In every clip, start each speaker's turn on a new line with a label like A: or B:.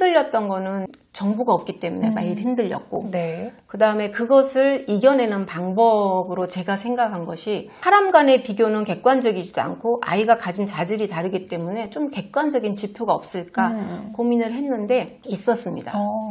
A: 흔들렸던 거는 정보가 없기 때문에 매일 흔들렸고
B: 네.
A: 그 다음에 그것을 이겨내는 방법으로 제가 생각한 것이 사람 간의 비교는 객관적이지도 않고 아이가 가진 자질이 다르기 때문에 좀 객관적인 지표가 없을까
B: 음.
A: 고민을 했는데 있었습니다.
B: 어.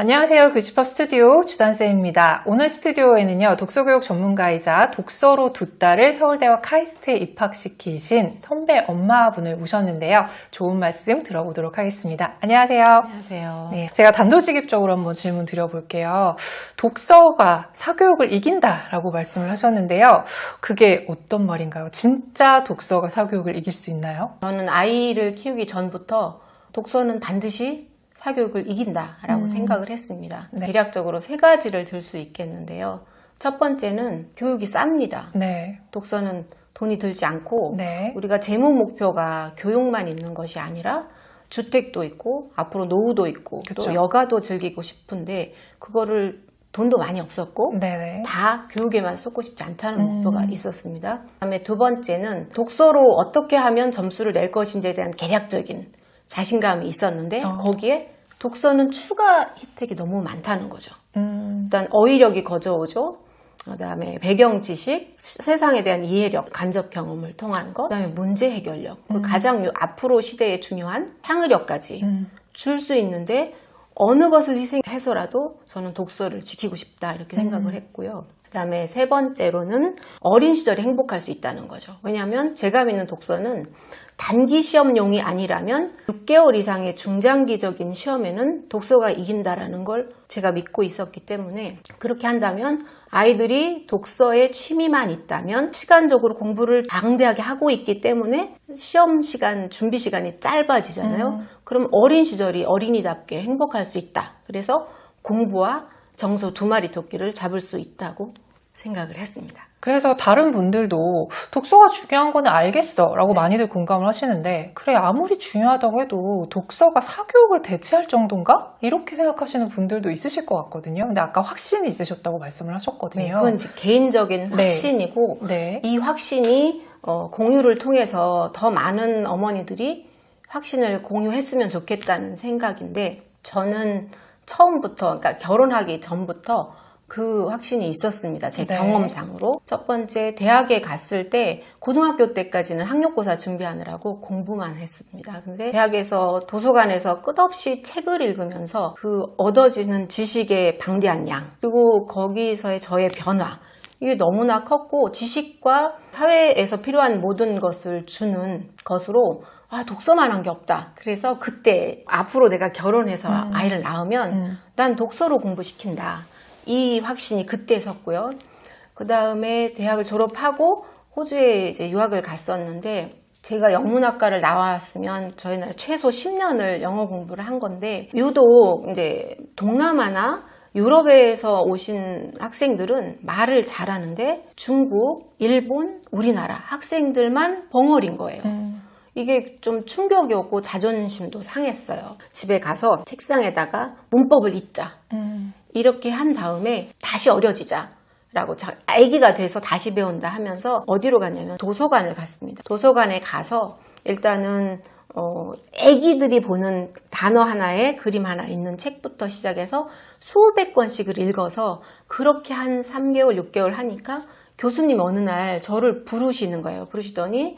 B: 안녕하세요. 교집합 스튜디오 주단쌤입니다. 오늘 스튜디오에는요, 독서교육 전문가이자 독서로 두 딸을 서울대와 카이스트에 입학시키신 선배 엄마분을 모셨는데요. 좋은 말씀 들어보도록 하겠습니다. 안녕하세요.
A: 안녕하세요.
B: 네, 제가 단도직입적으로 한번 질문 드려볼게요. 독서가 사교육을 이긴다라고 말씀을 하셨는데요. 그게 어떤 말인가요? 진짜 독서가 사교육을 이길 수 있나요?
A: 저는 아이를 키우기 전부터 독서는 반드시 사교육을 이긴다라고
B: 음.
A: 생각을 했습니다.
B: 네.
A: 대략적으로 세 가지를 들 수 있겠는데요. 첫 번째는 교육이 쌉니다.
B: 네.
A: 독서는 돈이 들지 않고
B: 네.
A: 우리가 재무 목표가 교육만 있는 것이 아니라 주택도 있고 앞으로 노후도 있고
B: 그쵸.
A: 또 여가도 즐기고 싶은데 그거를 돈도 많이 없었고
B: 네네.
A: 다 교육에만 쏟고 싶지 않다는
B: 음.
A: 목표가 있었습니다. 그다음에 두 번째는 독서로 어떻게 하면 점수를 낼 것인지에 대한 계략적인 자신감이 있었는데
B: 어.
A: 거기에 독서는 추가 혜택이 너무 많다는 거죠.
B: 음,
A: 일단 어휘력이 거저오죠. 그다음에 배경 지식, 세상에 대한 이해력, 간접 경험을 통한 것, 그다음에 문제 해결력, 그 가장 요- 앞으로 시대에 중요한 창의력까지
B: 음.
A: 줄수 있는데 어느 것을 희생해서라도 저는 독서를 지키고 싶다 이렇게 생각을 했고요. 그 다음에 세 번째로는 어린 시절에 행복할 수 있다는 거죠. 왜냐하면 제가 믿는 독서는 단기 시험용이 아니라면 6개월 이상의 중장기적인 시험에는 독서가 이긴다라는 걸 제가 믿고 있었기 때문에 그렇게 한다면 아이들이 독서에 취미만 있다면 시간적으로 공부를 방대하게 하고 있기 때문에 시험 시간, 준비 시간이 짧아지잖아요. 그럼 어린 시절이 어린이답게 행복할 수 있다. 그래서 공부와 정서 두 마리 토끼를 잡을 수 있다고 생각을 했습니다.
B: 그래서 다른 분들도 독서가 중요한 거는 알겠어 라고 많이들 공감을 하시는데 그래 아무리 중요하다고 해도 독서가 사교육을 대체할 정도인가? 이렇게 생각하시는 분들도 있으실 것 같거든요. 근데 아까 확신이 있으셨다고 말씀을 하셨거든요.
A: 네, 그건 개인적인
B: 네.
A: 확신이고
B: 네.
A: 이 확신이 어, 공유를 통해서 더 많은 어머니들이 확신을 공유했으면 좋겠다는 생각인데 저는 처음부터 그러니까 결혼하기 전부터 그 확신이 있었습니다. 제
B: 네.
A: 경험상으로. 첫 번째 대학에 갔을 때 고등학교 때까지는 학력고사 준비하느라고 공부만 했습니다. 근데 대학에서 도서관에서 끝없이 책을 읽으면서 그 얻어지는 지식의 방대한 양 그리고 거기서의 저의 변화 이게 너무나 컸고 지식과 사회에서 필요한 모든 것을 주는 것으로 아 독서만 한 게 없다. 그래서 그때 앞으로 내가 결혼해서 아이를 낳으면
B: 음.
A: 난 독서로 공부시킨다. 이 확신이 그때 섰고요. 그 다음에 대학을 졸업하고 호주에 이제 유학을 갔었는데 제가 영문학과를 나왔으면 저희는 최소 10년을 영어 공부를 한 건데 유독 이제 동남아나 유럽에서 오신 학생들은 말을 잘하는데 중국, 일본, 우리나라 학생들만 벙어린 거예요.
B: 음.
A: 이게 좀 충격이었고 자존심도 상했어요. 집에 가서 책상에다가 문법을 읽자.
B: 음.
A: 이렇게 한 다음에 다시 어려지자. 라고 자, 아기가 돼서 다시 배운다 하면서 어디로 갔냐면 도서관을 갔습니다. 도서관에 가서 일단은 어, 아기들이 보는 단어 하나에 그림 하나 있는 책부터 시작해서 수백 권씩을 읽어서 그렇게 한 3개월, 6개월 하니까 교수님 어느 날 저를 부르시는 거예요. 부르시더니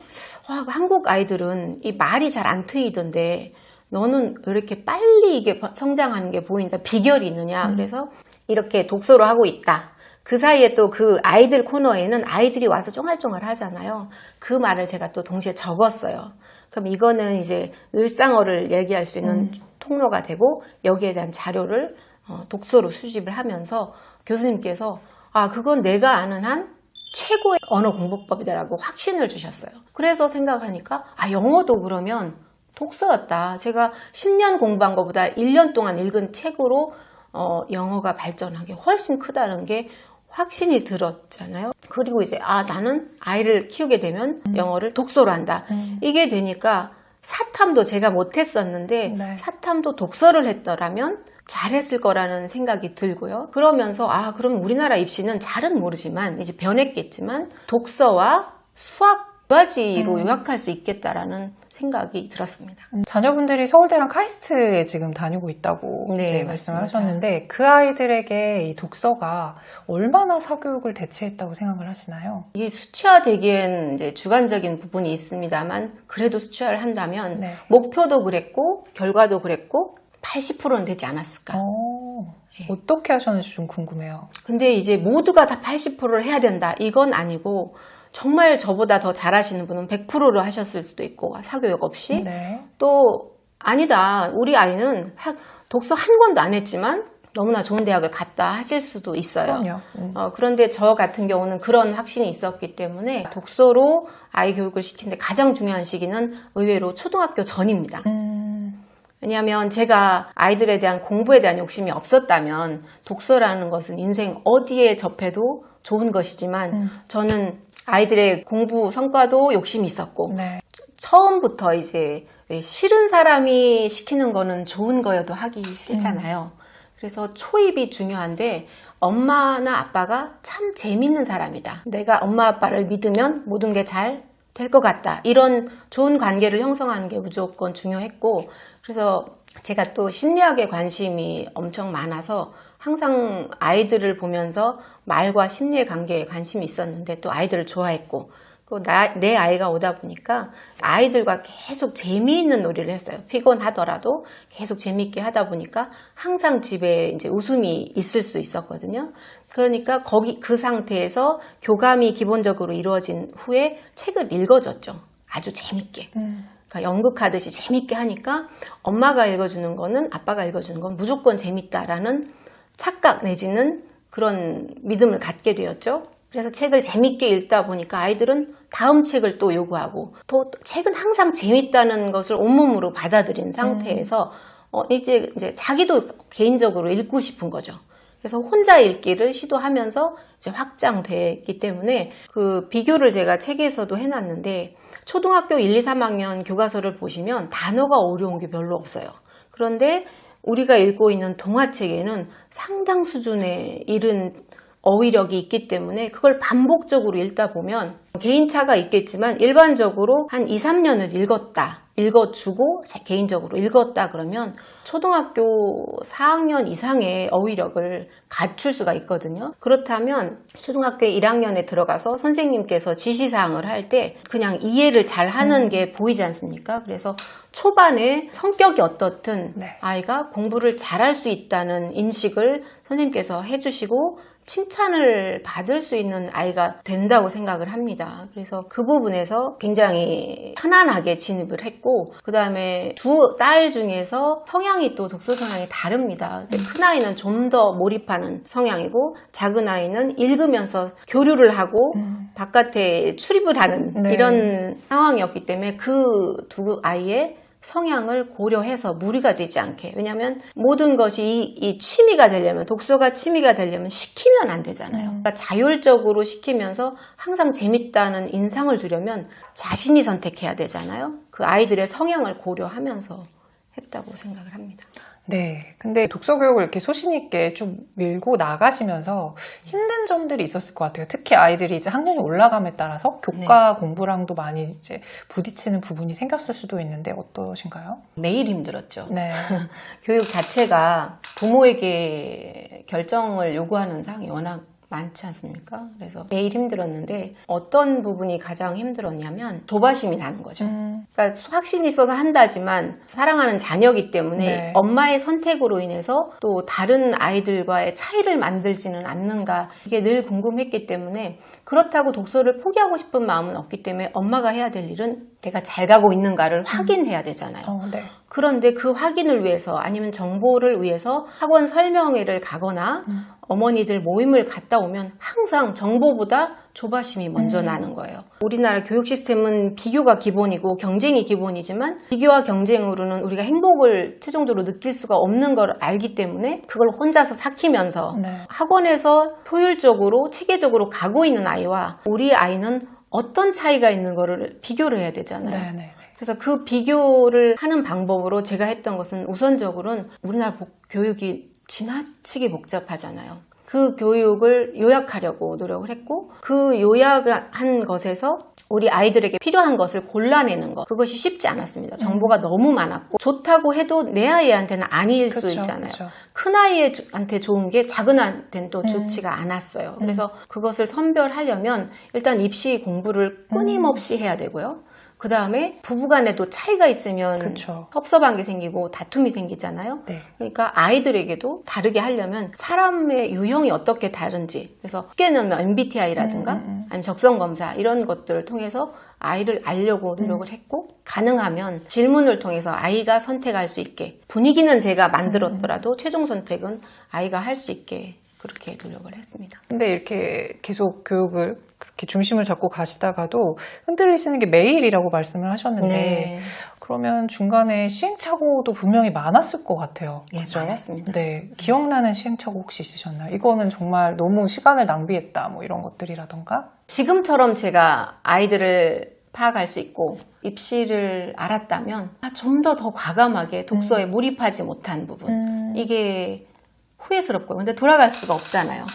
A: 와, 한국 아이들은 이 말이 잘 안 트이던데 너는 왜 이렇게 빨리 이게 성장하는 게 보인다. 비결이 있느냐. 그래서 이렇게 독서를 하고 있다. 그 사이에 또 그 아이들 코너에는 아이들이 와서 쫑알쫑알 하잖아요. 그 말을 제가 또 동시에 적었어요. 그럼 이거는 이제 일상어를 얘기할 수 있는 통로가 되고 여기에 대한 자료를 어, 독서로 수집을 하면서 교수님께서 아, 그건 내가 아는 한 최고의 언어 공부법이다라고 확신을 주셨어요. 그래서 생각하니까 아, 영어도 그러면 독서였다. 제가 10년 공부한 것보다 1년 동안 읽은 책으로 어, 영어가 발전한 게 훨씬 크다는 게 확신이 들었잖아요. 그리고 이제 아 나는 아이를 키우게 되면 영어를 독서로 한다.
B: 음.
A: 이게 되니까 사탐도 제가 못했었는데
B: 네.
A: 사탐도 독서를 했더라면 잘했을 거라는 생각이 들고요. 그러면서 아 그럼 우리나라 입시는 잘은 모르지만 이제 변했겠지만 독서와 수학 두 가지로
B: 음.
A: 요약할 수 있겠다라는 생각이 들었습니다.
B: 음, 자녀분들이 서울대랑 카이스트에 지금 다니고 있다고
A: 네,
B: 말씀을. 하셨는데 그 아이들에게 이 독서가 얼마나 사교육을 대체했다고 생각을 하시나요?
A: 이게 수치화되기엔 이제 주관적인 부분이 있습니다만 그래도 수치화를 한다면
B: 네.
A: 목표도 그랬고 결과도 그랬고 80%는 되지 않았을까.
B: 어,
A: 네.
B: 어떻게 하셨는지 좀 궁금해요.
A: 근데 이제 모두가 다 80%를 해야 된다. 이건 아니고 정말 저보다 더 잘하시는 분은 100%를 하셨을 수도 있고 사교육 없이
B: 네.
A: 또 아니다. 우리 아이는 학- 독서 한 권도 안 했지만 너무나 좋은 대학을 갔다 하실 수도
B: 있어요. 음.
A: 어, 그런데 저 같은 경우는 그런 확신이 있었기 때문에 독서로 아이 교육을 시키는데 가장 중요한 시기는 의외로 초등학교 전입니다.
B: 음,
A: 왜냐하면 제가 아이들에 대한 공부에 대한 욕심이 없었다면 독서라는 것은 인생 어디에 접해도 좋은 것이지만
B: 음.
A: 저는 아이들의 공부 성과도 욕심이 있었고
B: 네.
A: 처음부터 이제 싫은 사람이 시키는 거는 좋은 거여도 하기 싫잖아요. 그래서 초입이 중요한데 엄마나 아빠가 참 재밌는 사람이다. 내가 엄마 아빠를 믿으면 모든 게 잘 될 것 같다. 이런 좋은 관계를 형성하는 게 무조건 중요했고 그래서 제가 또 심리학에 관심이 엄청 많아서 항상 아이들을 보면서 말과 심리의 관계에 관심이 있었는데 또 아이들을 좋아했고 또 나- 내 아이가 오다 보니까 아이들과 계속 재미있는 놀이를 했어요. 피곤하더라도 계속 재미있게 하다 보니까 항상 집에 이제 웃음이 있을 수 있었거든요. 그러니까 거기 그 상태에서 교감이 기본적으로 이루어진 후에 책을 읽어줬죠. 아주 재밌게.
B: 음,
A: 그러니까 연극하듯이 재밌게 하니까 엄마가 읽어주는 거는 아빠가 읽어주는 건 무조건 재밌다라는 착각 내지는 그런 믿음을 갖게 되었죠. 그래서 책을 재밌게 읽다 보니까 아이들은 다음 책을 또 요구하고 또 책은 항상 재밌다는 것을 온몸으로 받아들인 상태에서 어, 이제 이제 자기도 개인적으로 읽고 싶은 거죠. 그래서 혼자 읽기를 시도하면서 이제 확장됐기 때문에 그 비교를 제가 책에서도 해놨는데 초등학교 1, 2, 3학년 교과서를 보시면 단어가 어려운 게 별로 없어요. 그런데 우리가 읽고 있는 동화책에는 상당 수준의 이른 어휘력이 있기 때문에 그걸 반복적으로 읽다 보면 개인차가 있겠지만 일반적으로 한 2, 3년을 읽었다. 읽어주고 개인적으로 읽었다 그러면 초등학교 4학년 이상의 어휘력을 갖출 수가 있거든요. 그렇다면 초등학교 1학년에 들어가서 선생님께서 지시사항을 할 때 그냥 이해를 잘 하는 게 보이지 않습니까? 그래서 초반에 성격이 어떻든
B: 네.
A: 아이가 공부를 잘할 수 있다는 인식을 선생님께서 해주시고 칭찬을 받을 수 있는 아이가 된다고 생각을 합니다. 그래서 그 부분에서 굉장히 편안하게 진입을 했고, 그 다음에 두 딸 중에서 성향이 또 독서 성향이 다릅니다. 근데 큰 아이는 좀 더 몰입하는 성향이고, 작은 아이는 읽으면서 교류를 하고,
B: 음.
A: 바깥에 출입을 하는
B: 네.
A: 이런 상황이었기 때문에 그 두 아이의 성향을 고려해서 무리가 되지 않게. 왜냐하면 모든 것이 이, 이 취미가 되려면, 독서가 취미가 되려면 시키면 안 되잖아요.
B: 음.
A: 그러니까 자율적으로 시키면서 항상 재밌다는 인상을 주려면 자신이 선택해야 되잖아요. 그 아이들의 성향을 고려하면서 했다고 생각을 합니다.
B: 네. 근데 독서 교육을 이렇게 소신 있게 쭉 밀고 나가시면서 힘든 점들이 있었을 것 같아요. 특히 아이들이 이제 학년이 올라감에 따라서 교과 공부랑도 많이 이제 부딪히는 부분이 생겼을 수도 있는데 어떠신가요?
A: 매일 힘들었죠.
B: 네.
A: 교육 자체가 부모에게 결정을 요구하는 사항이 워낙 많지 않습니까? 그래서 매일 힘들었는데 어떤 부분이 가장 힘들었냐면 조바심이 나는 거죠.
B: 음,
A: 그러니까 확신이 있어서 한다지만 사랑하는 자녀이기 때문에
B: 네.
A: 엄마의 선택으로 인해서 또 다른 아이들과의 차이를 만들지는 않는가 이게 늘 궁금했기 때문에 그렇다고 독서를 포기하고 싶은 마음은 없기 때문에 엄마가 해야 될 일은 내가 잘 가고 있는가를 확인해야 되잖아요.
B: 어, 네.
A: 그런데 그 확인을 위해서 아니면 정보를 위해서 학원 설명회를 가거나
B: 음.
A: 어머니들 모임을 갔다 오면 항상 정보보다 조바심이 먼저
B: 음.
A: 나는 거예요. 우리나라 교육 시스템은 비교가 기본이고 경쟁이 기본이지만 비교와 경쟁으로는 우리가 행복을 최종적으로 느낄 수가 없는 걸 알기 때문에 그걸 혼자서 삭히면서
B: 네.
A: 학원에서 효율적으로 체계적으로 가고 있는 아이와 우리 아이는 어떤 차이가 있는 거를 비교를 해야 되잖아요.
B: 네, 네.
A: 그래서 그 비교를 하는 방법으로 제가 했던 것은 우선적으로는 우리나라 복- 교육이 지나치게 복잡하잖아요. 그 교육을 요약하려고 노력을 했고 그 요약한 것에서 우리 아이들에게 필요한 것을 골라내는 것 그것이 쉽지 않았습니다. 정보가 너무 많았고 좋다고 해도 내 아이한테는 아닐 수
B: 그쵸,
A: 있잖아요.
B: 그쵸.
A: 큰 아이한테 좋은 게 작은 아이한테는
B: 음.
A: 또 좋지가 않았어요. 그래서 그것을 선별하려면 일단 입시 공부를 끊임없이 해야 되고요. 그 다음에 부부간에도 차이가 있으면
B: 그쵸.
A: 섭섭한 게 생기고 다툼이 생기잖아요.
B: 네.
A: 그러니까 아이들에게도 다르게 하려면 사람의 유형이 어떻게 다른지 그래서 쉽게는 MBTI라든가
B: 음, 음, 음.
A: 아니면 적성 검사 이런 것들을 통해서 아이를 알려고 노력을
B: 음.
A: 했고 가능하면 질문을 통해서 아이가 선택할 수 있게 분위기는 제가
B: 음,
A: 만들었더라도 최종 선택은 아이가 할 수 있게 그렇게 노력을 했습니다.
B: 근데 이렇게 계속 교육을 그렇게 중심을 잡고 가시다가도 흔들리시는 게 매일이라고 말씀을 하셨는데
A: 네.
B: 그러면 중간에 시행착오도 분명히 많았을 것 같아요.
A: 예,
B: 그죠?
A: 많았습니다.
B: 네. 기억나는 시행착오 혹시 있으셨나요? 이거는 정말 너무 시간을 낭비했다, 뭐 이런 것들이라던가?
A: 지금처럼 제가 아이들을 파악할 수 있고 입시를 알았다면 아, 좀 더 더 과감하게 독서에 몰입하지 못한 부분
B: 음.
A: 이게 후회스럽고요. 근데 돌아갈 수가 없잖아요.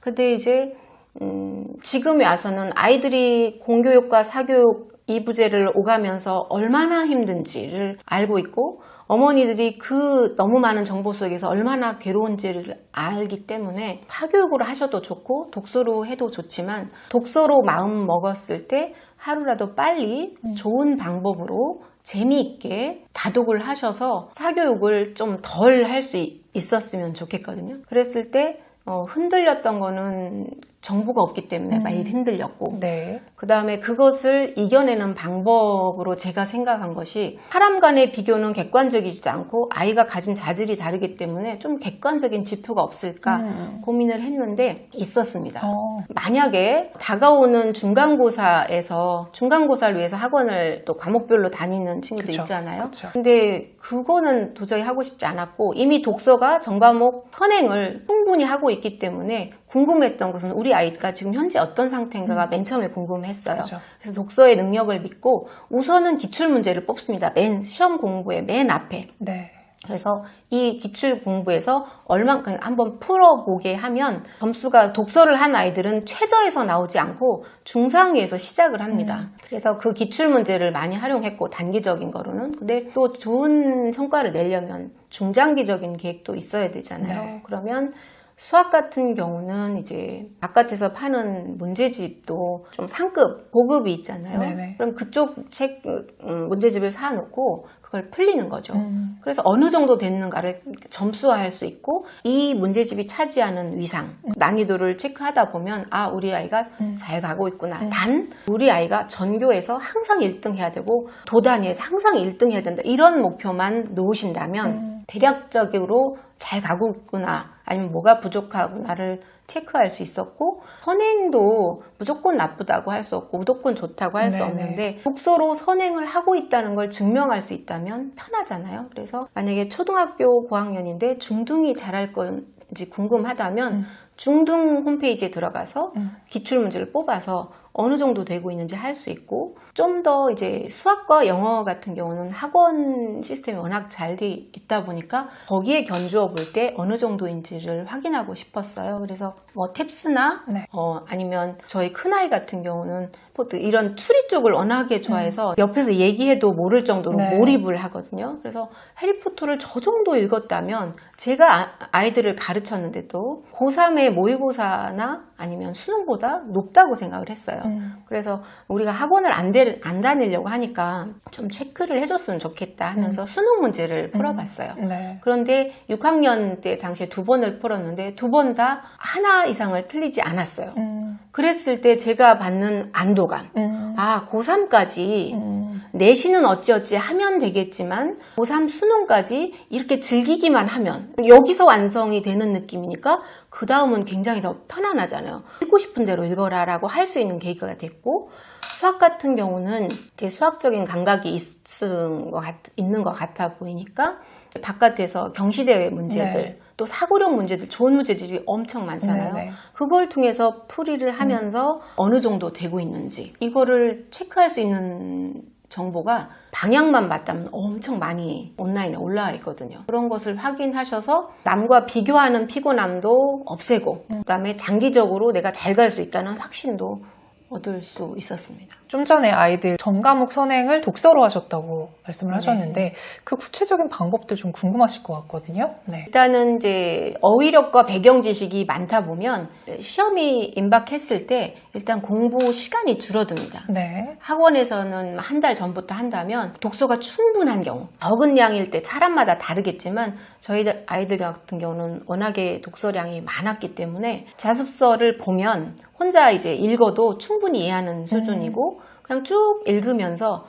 A: 근데 이제 음, 지금에 와서는 아이들이 공교육과 사교육 이부제를 오가면서 얼마나 힘든지를 알고 있고 어머니들이 그 너무 많은 정보 속에서 얼마나 괴로운지를 알기 때문에 사교육으로 하셔도 좋고 독서로 해도 좋지만 독서로 마음 먹었을 때 하루라도 빨리 좋은 방법으로 재미있게 다독을 하셔서 사교육을 좀 덜 할 수 있었으면 좋겠거든요. 그랬을 때 어, 흔들렸던 거는 정보가 없기 때문에 많이 흔들렸고
B: 네.
A: 그 다음에 그것을 이겨내는 방법으로 제가 생각한 것이 사람 간의 비교는 객관적이지도 않고 아이가 가진 자질이 다르기 때문에 좀 객관적인 지표가 없을까
B: 음.
A: 고민을 했는데 있었습니다.
B: 어,
A: 만약에 다가오는 중간고사에서 중간고사를 위해서 학원을 또 과목별로 다니는 친구들
B: 그쵸,
A: 있잖아요.
B: 그쵸.
A: 근데 그거는 도저히 하고 싶지 않았고 이미 독서가 정과목 선행을 충분히 하고 있기 때문에 궁금했던 것은 우리 아이가 지금 현재 어떤 상태인가가 맨 처음에 궁금했어요.
B: 그죠.
A: 그래서 독서의 능력을 믿고 우선은 기출 문제를 뽑습니다. 맨 시험 공부의 맨 앞에.
B: 네.
A: 그래서 이 기출 공부에서 얼만큼 한번 풀어보게 하면 점수가 독서를 한 아이들은 최저에서 나오지 않고 중상위에서 시작을 합니다. 그래서 그 기출 문제를 많이 활용했고 단기적인 거로는 근데 또 좋은 성과를 내려면 중장기적인 계획도 있어야 되잖아요.
B: 네.
A: 그러면 수학 같은 경우는 이제 바깥에서 파는 문제집도 좀 상급, 고급이 있잖아요.
B: 네네.
A: 그럼 그쪽 책 음, 문제집을 사놓고 그걸 풀리는 거죠.
B: 음.
A: 그래서 어느 정도 됐는가를 점수화할 수 있고 이 문제집이 차지하는 위상, 난이도를 체크하다 보면 아 우리 아이가
B: 음.
A: 잘 가고 있구나. 단 우리 아이가 전교에서 항상 1등 해야 되고 도단위에서 항상 1등 해야 된다. 이런 목표만 놓으신다면
B: 음.
A: 대략적으로 잘 가고 있구나 아니면 뭐가 부족하구나를 체크할 수 있었고 선행도 무조건 나쁘다고 할 수 없고 무조건 좋다고 할 수. 없는데 독서로 선행을 하고 있다는 걸 증명할 수 있다면 편하잖아요. 그래서 만약에 초등학교 고학년인데 중등이 잘할 건지 궁금하다면
B: 음.
A: 중등 홈페이지에 들어가서
B: 음.
A: 기출 문제를 뽑아서 어느 정도 되고 있는지 할 수 있고 좀 더 이제 수학과 영어 같은 경우는 학원 시스템이 워낙 잘 돼 있다 보니까 거기에 견주어 볼 때 어느 정도인지를 확인하고 싶었어요. 그래서 뭐 탭스나
B: 네.
A: 어, 아니면 저희 큰아이 같은 경우는 포트 이런 추리 쪽을 워낙에 좋아해서 옆에서 얘기해도 모를 정도로
B: 음. 네.
A: 몰입을 하거든요. 그래서 해리포터를 저 정도 읽었다면 제가 아- 아이들을 가르쳤는데도 고3의 모의고사나 아니면 수능보다 높다고 생각을 했어요.
B: 음.
A: 그래서 우리가 학원을 안, 대- 안 다니려고 하니까 좀 체크를 해줬으면 좋겠다 하면서 수능 문제를 풀어봤어요.
B: 네.
A: 그런데 6학년 때 당시에 두 번을 풀었는데 두 번 다 하나 이상을 틀리지 않았어요.
B: 음.
A: 그랬을 때 제가 받는 안도 감.
B: 음.
A: 아, 고3까지
B: 음.
A: 내신은 어찌어찌 하면 되겠지만 고3 수능까지 이렇게 즐기기만 하면 여기서 완성이 되는 느낌이니까 그 다음은 굉장히 더 편안하잖아요. 읽고 싶은 대로 읽어라라고 할 수 있는 계기가 됐고 수학 같은 경우는 제 수학적인 감각이 있은 것, 같, 있는 것 같아 보이니까 바깥에서 경시대회 문제들
B: 네.
A: 또 사고력 문제들 좋은 문제집이 엄청 많잖아요.
B: 네네.
A: 그걸 통해서 풀이를 하면서 어느 정도 되고 있는지 이거를 체크할 수 있는 정보가 방향만 맞다면 엄청 많이 온라인에 올라와 있거든요. 그런 것을 확인하셔서 남과 비교하는 피곤함도 없애고 그다음에 장기적으로 내가 잘 갈 수 있다는 확신도 얻을 수 있었습니다.
B: 좀 전에 아이들 전과목 선행을 독서로 하셨다고 말씀을
A: 네.
B: 하셨는데 그 구체적인 방법들 좀 궁금하실 것 같거든요. 네.
A: 일단은 이제 어휘력과 배경 지식이 많다 보면 시험이 임박했을 때 일단 공부 시간이 줄어듭니다.
B: 네.
A: 학원에서는 한 달 전부터 한다면 독서가 충분한 경우 적은 양일 때 사람마다 다르겠지만 저희 아이들 같은 경우는 워낙에 독서량이 많았기 때문에 자습서를 보면 혼자 이제 읽어도 충분히 이해하는 수준이고 그냥 쭉 읽으면서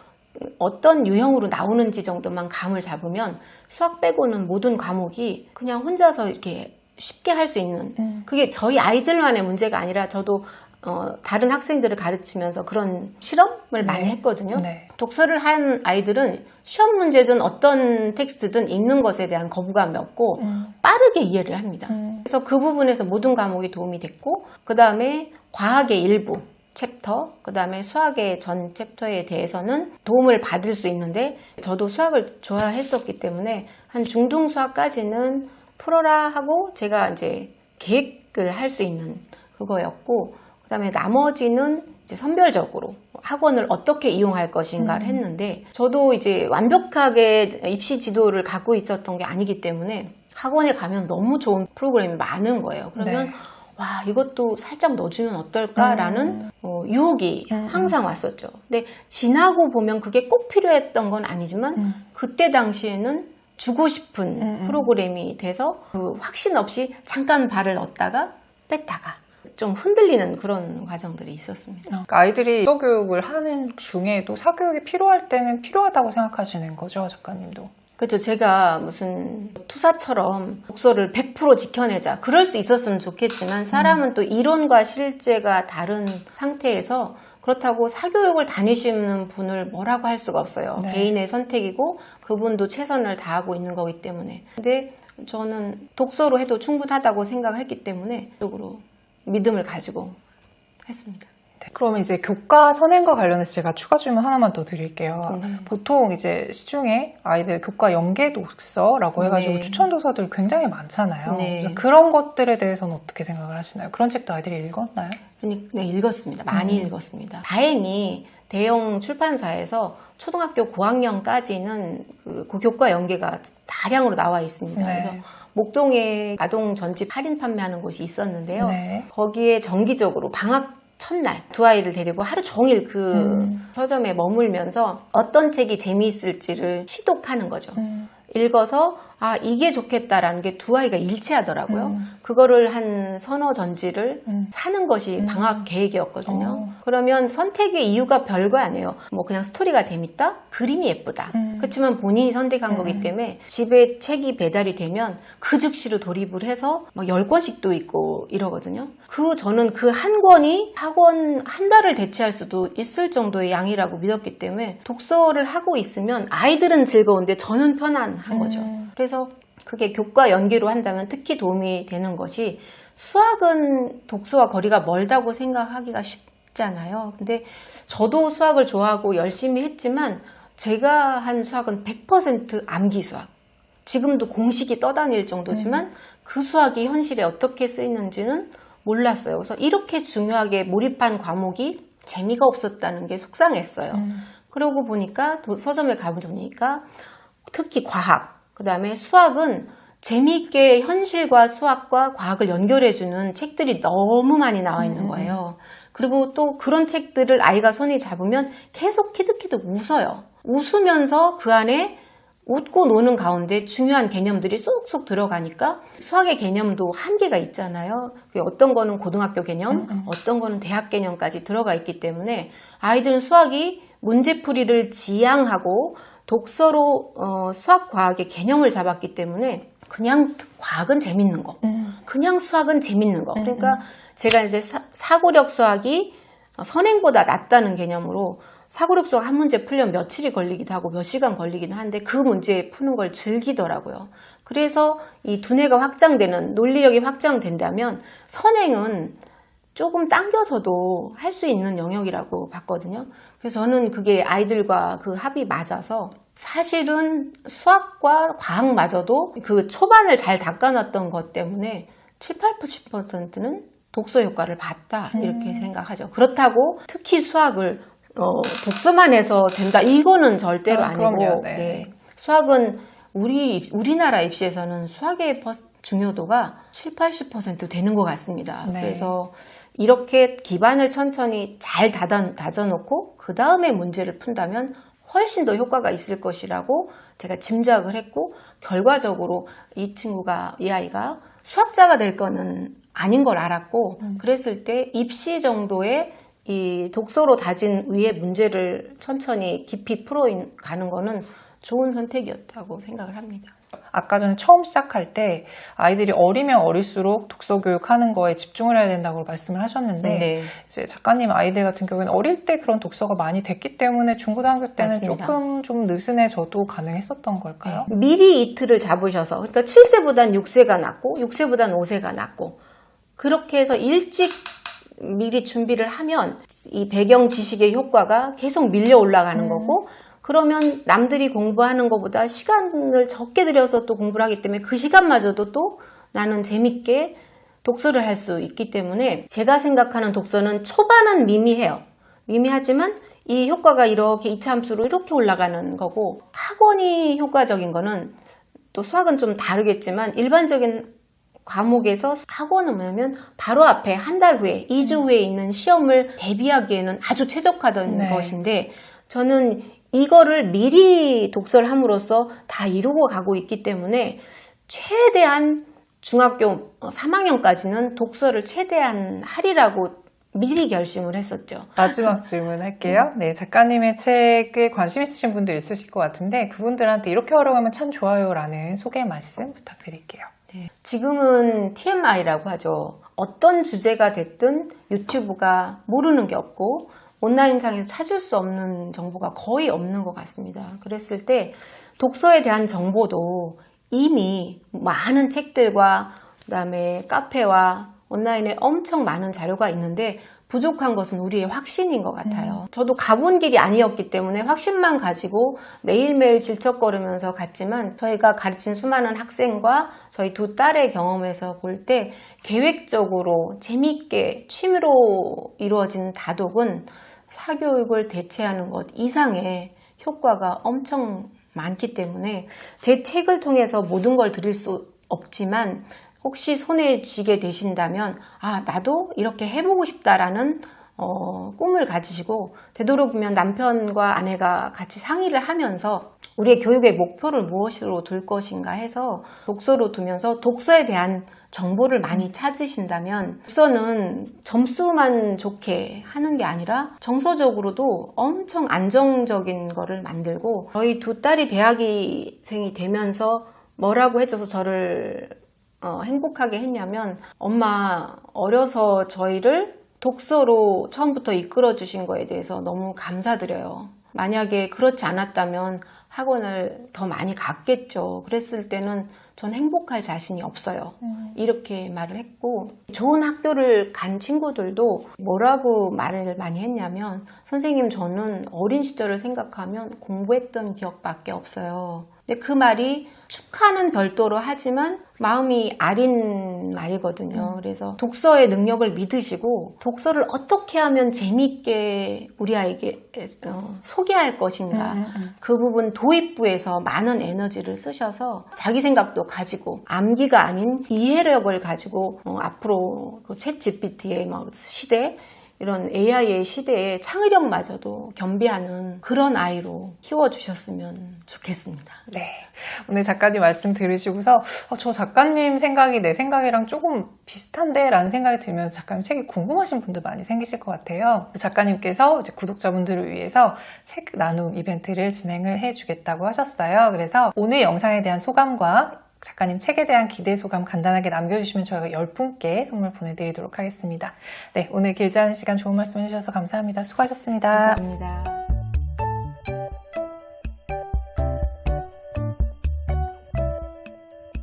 A: 어떤 유형으로 나오는지 정도만 감을 잡으면 수학 빼고는 모든 과목이 그냥 혼자서 이렇게 쉽게 할 수 있는
B: 음.
A: 그게 저희 아이들만의 문제가 아니라 저도 어, 다른 학생들을 가르치면서 그런 실험을 많이
B: 네.
A: 했거든요.
B: 네.
A: 독서를 한 아이들은 시험 문제든 어떤 텍스트든 읽는 것에 대한 거부감이 없고
B: 음.
A: 빠르게 이해를 합니다.
B: 음.
A: 그래서 그 부분에서 모든 과목이 도움이 됐고 그 다음에 과학의 일부 챕터, 그 다음에 수학의 전 챕터에 대해서는 도움을 받을 수 있는데 저도 수학을 좋아했었기 때문에 한 중등 수학까지는 풀어라 하고 제가 이제 계획을 할 수 있는 그거였고 그 다음에 나머지는 이제 선별적으로 학원을 어떻게 이용할 것인가를 했는데 저도 이제 완벽하게 입시 지도를 갖고 있었던 게 아니기 때문에 학원에 가면 너무 좋은 프로그램이 많은 거예요. 그러면
B: 네.
A: 와 이것도 살짝 넣어주면 어떨까라는 어, 유혹이
B: 음,
A: 항상 왔었죠. 근데 지나고 보면 그게 꼭 필요했던 건 아니지만
B: 음.
A: 그때 당시에는 주고 싶은
B: 음, 음.
A: 프로그램이 돼서 그 확신 없이 잠깐 발을 넣었다가 뺐다가 좀 흔들리는 그런 과정들이 있었습니다.
B: 그러니까 아이들이 독서 교육을 하는 중에도 사교육이 필요할 때는 필요하다고 생각하시는 거죠, 작가님도?
A: 그렇죠. 제가 무슨 투사처럼 독서를 100% 지켜내자. 그럴 수 있었으면 좋겠지만 사람은 또 이론과 실제가 다른 상태에서 그렇다고 사교육을 다니시는 분을 뭐라고 할 수가 없어요.
B: 네.
A: 개인의 선택이고 그분도 최선을 다하고 있는 거기 때문에. 근데 저는 독서로 해도 충분하다고 생각했기 때문에 쪽으로 믿음을 가지고 했습니다.
B: 네. 그러면 이제 교과 선행과 관련해서 제가 추가 질문 하나만 더 드릴게요.
A: 네.
B: 보통 이제 시중에 아이들 교과 연계 독서라고 해가지고
A: 네.
B: 추천 도서들 굉장히 많잖아요.
A: 네.
B: 그래서 그런 것들에 대해서는 어떻게 생각을 하시나요? 그런 책도 아이들이 읽었나요?
A: 네, 읽었습니다. 많이
B: 음.
A: 읽었습니다. 다행히 대형 출판사에서 초등학교 고학년까지는 그, 그 교과 연계가 다량으로 나와 있습니다.
B: 네.
A: 그래서 목동에 아동 전집 할인 판매하는 곳이 있었는데요.
B: 네.
A: 거기에 정기적으로 방학 첫날 두 아이를 데리고 하루 종일 그
B: 음.
A: 서점에 머물면서 어떤 책이 재미있을지를 시독하는 거죠.
B: 음.
A: 읽어서 아 이게 좋겠다라는 게 두 아이가 일치하더라고요.
B: 음.
A: 그거를 한 서너 전지를
B: 음.
A: 사는 것이 방학 계획이었거든요.
B: 어.
A: 그러면 선택의 이유가 별거 아니에요. 뭐 그냥 스토리가 재밌다, 그림이 예쁘다.
B: 음.
A: 그렇지만 본인이 선택한 거기 때문에 집에 책이 배달이 되면 그 즉시로 돌입을 해서 막 열 권씩도 있고 이러거든요. 그 저는 그 한 권이 학원 한 달을 대체할 수도 있을 정도의 양이라고 믿었기 때문에 독서를 하고 있으면 아이들은 즐거운데 저는 편안한 거죠.
B: 음.
A: 그래서 그게 교과 연계로 한다면 특히 도움이 되는 것이 수학은 독서와 거리가 멀다고 생각하기가 쉽잖아요. 근데 저도 수학을 좋아하고 열심히 했지만 제가 한 수학은 100% 암기 수학. 지금도 공식이 떠다닐 정도지만 그 수학이 현실에 어떻게 쓰이는지는 몰랐어요. 그래서 이렇게 중요하게 몰입한 과목이 재미가 없었다는 게 속상했어요.
B: 음.
A: 그러고 보니까 도- 서점에 가보니까 특히 과학, 그 다음에 수학은 재미있게 현실과 수학과 과학을 연결해주는 책들이 너무 많이 나와 있는 거예요. 그리고 또 그런 책들을 아이가 손에 잡으면 계속 키득키득 웃어요. 웃으면서 그 안에 웃고 노는 가운데 중요한 개념들이 쏙쏙 들어가니까 수학의 개념도 한계가 있잖아요. 어떤 거는 고등학교 개념, 어떤 거는 대학 개념까지 들어가 있기 때문에 아이들은 수학이 문제풀이를 지향하고 독서로 어, 수학 과학의 개념을 잡았기 때문에 그냥 과학은 재밌는 거,
B: 음.
A: 그냥 수학은 재밌는 거. 그러니까 제가 이제 사, 사고력 수학이 선행보다 낫다는 개념으로 사고력 수학 한 문제 풀려면 며칠이 걸리기도 하고 몇 시간 걸리기도 하는데 그 문제 푸는 걸 즐기더라고요. 그래서 이 두뇌가 확장되는 논리력이 확장된다면 선행은 조금 당겨서도 할 수 있는 영역이라고 봤거든요. 그래서 저는 그게 아이들과 그 합이 맞아서 사실은 수학과 과학마저도 그 초반을 잘 닦아놨던 것 때문에 7, 80%는 독서 효과를 봤다 이렇게 생각하죠. 그렇다고 특히 수학을 어, 독서만 해서 된다 이거는 절대로
B: 아, 그럼요. 네.
A: 네. 수학은 우리 우리나라 입시에서는 수학의 퍼- 중요도가 7, 80% 되는 것 같습니다.
B: 네.
A: 그래서 이렇게 기반을 천천히 잘 다져, 다져놓고 그 다음에 문제를 푼다면 훨씬 더 효과가 있을 것이라고 제가 짐작을 했고 결과적으로 이 친구가 이 아이가 수학자가 될 거는 아닌 걸 알았고 그랬을 때 입시 정도의 이 독서로 다진 위의 문제를 천천히 깊이 풀어 가는 거는 좋은 선택이었다고 생각을 합니다.
B: 아까 전에 처음 시작할 때 아이들이 어리면 어릴수록 독서 교육하는 거에 집중을 해야 된다고 말씀을 하셨는데
A: 네.
B: 이제 작가님 아이들 같은 경우에는 어릴 때 그런 독서가 많이 됐기 때문에 중고등학교 때는
A: 맞습니다.
B: 조금 좀 느슨해져도 가능했었던 걸까요?
A: 미리 이틀을 잡으셔서 그러니까 7세보단 6세가 낫고 6세보단 5세가 낫고 그렇게 해서 일찍 미리 준비를 하면 이 배경 지식의 효과가 계속 밀려 올라가는 거고 그러면 남들이 공부하는 것보다 시간을 적게 들여서 또 공부를 하기 때문에 그 시간마저도 또 나는 재밌게 독서를 할 수 있기 때문에 제가 생각하는 독서는 초반은 미미해요. 미미하지만 이 효과가 이렇게 이차함수로 이렇게 올라가는 거고 학원이 효과적인 거는 또 수학은 좀 다르겠지만 일반적인 과목에서 학원은 뭐냐면 바로 앞에 한 달 후에, 2주 후에 있는 시험을 대비하기에는 아주 최적화된
B: 네.
A: 것인데 저는 이거를 미리 독서를 함으로써 다 이루고 가고 있기 때문에 최대한 중학교 3학년까지는 독서를 최대한 하리라고 미리 결심을 했었죠.
B: 마지막 질문 할게요. 네, 작가님의 책에 관심 있으신 분들 있으실 것 같은데 그분들한테 이렇게 활용하면 참 좋아요라는 소개 말씀 부탁드릴게요.
A: 지금은 TMI라고 하죠. 어떤 주제가 됐든 유튜브가 모르는 게 없고 온라인상에서 찾을 수 없는 정보가 거의 없는 것 같습니다. 그랬을 때 독서에 대한 정보도 이미 많은 책들과 그다음에 카페와 온라인에 엄청 많은 자료가 있는데 부족한 것은 우리의 확신인 것 같아요. 저도 가본 길이 아니었기 때문에 확신만 가지고 매일매일 질척거리면서 갔지만 저희가 가르친 수많은 학생과 저희 두 딸의 경험에서 볼 때 계획적으로 재미있게 취미로 이루어진 다독은 사교육을 대체하는 것 이상의 효과가 엄청 많기 때문에 제 책을 통해서 모든 걸 드릴 수 없지만 혹시 손에 쥐게 되신다면 아 나도 이렇게 해보고 싶다라는 어, 꿈을 가지시고 되도록이면 남편과 아내가 같이 상의를 하면서 우리의 교육의 목표를 무엇으로 둘 것인가 해서 독서로 두면서 독서에 대한 정보를 많이 찾으신다면 독서는 점수만 좋게 하는 게 아니라 정서적으로도 엄청 안정적인 거를 만들고 저희 두 딸이 대학생이 되면서 뭐라고 해줘서 저를 어, 행복하게 했냐면 엄마 어려서 저희를 독서로 처음부터 이끌어 주신 거에 대해서 너무 감사드려요. 만약에 그렇지 않았다면 학원을 더 많이 갔겠죠. 그랬을 때는 전 행복할 자신이 없어요. 이렇게 말을 했고 좋은 학교를 간 친구들도 뭐라고 말을 많이 했냐면 선생님 저는 어린 시절을 생각하면 공부했던 기억밖에 없어요. 근데 그 말이 축하는 별도로 하지만 마음이 아린 말이거든요. 그래서 독서의 능력을 믿으시고 독서를 어떻게 하면 재미있게 우리 아이에게 어, 소개할 것인가
B: 음, 음.
A: 그 부분 도입부에서 많은 에너지를 쓰셔서 자기 생각도 가지고 암기가 아닌 이해력을 가지고 어, 앞으로 그챗 GPT의 막 시대 이런 AI의 시대에 창의력마저도 겸비하는 그런 아이로 키워주셨으면 좋겠습니다.
B: 네. 오늘 작가님 말씀 들으시고서 어, 저 작가님 생각이 내 생각이랑 조금 비슷한데 라는 생각이 들면서 작가님 책이 궁금하신 분들 많이 생기실 것 같아요. 작가님께서 구독자분들을 위해서 책 나눔 이벤트를 진행을 해주겠다고 하셨어요. 그래서 오늘 영상에 대한 소감과 작가님 책에 대한 기대 소감 간단하게 남겨주시면 저희가 10분께 선물 보내드리도록 하겠습니다. 네, 오늘 길지 않은 시간 좋은 말씀 해주셔서 감사합니다. 수고하셨습니다.
A: 감사합니다.